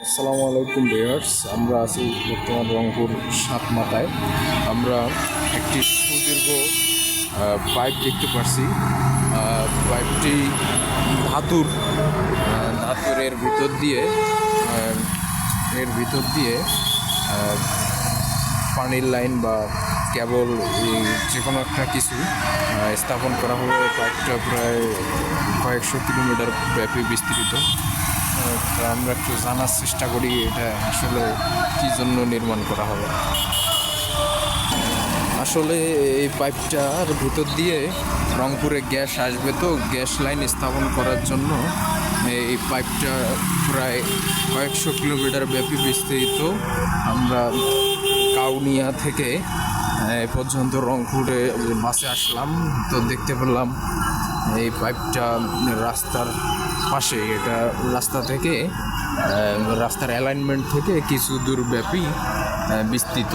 আসসালামু আলাইকুম ভিউয়ার্স আমরা আছি বর্তমান রংপুর সাত মাথায়। আমরা একটি সুদীর্ঘ পাইপ দেখতে আহ, পাইপটি ধাতুর ধাতুরের ভিতর দিয়ে এর ভিতর দিয়ে পানির লাইন বা কেবল যে কোনো একটা কিছু স্থাপন করা হলো পাইপটা প্রায় কয়েকশো কিলোমিটার ব্যাপী বিস্তৃত। আমরা একটু জানার চেষ্টা করি এটা আসলে কী জন্য নির্মাণ করা হবে। আসলে এই পাইপটার ভিতর দিয়ে রংপুরে গ্যাস আসবে তো, গ্যাস লাইন স্থাপন করার জন্য এই পাইপটা প্রায় কয়েকশো কিলোমিটার ব্যাপী বিস্তৃত। আমরা কাউনিয়া থেকে এ পর্যন্ত রংপুরে বাসে আসলাম, তো দেখতে পেলাম এই পাইপটা রাস্তার পাশে, এটা রাস্তা থেকে রাস্তার অ্যালাইনমেন্ট থেকে কিছু দূর ব্যাপী বিস্তৃত।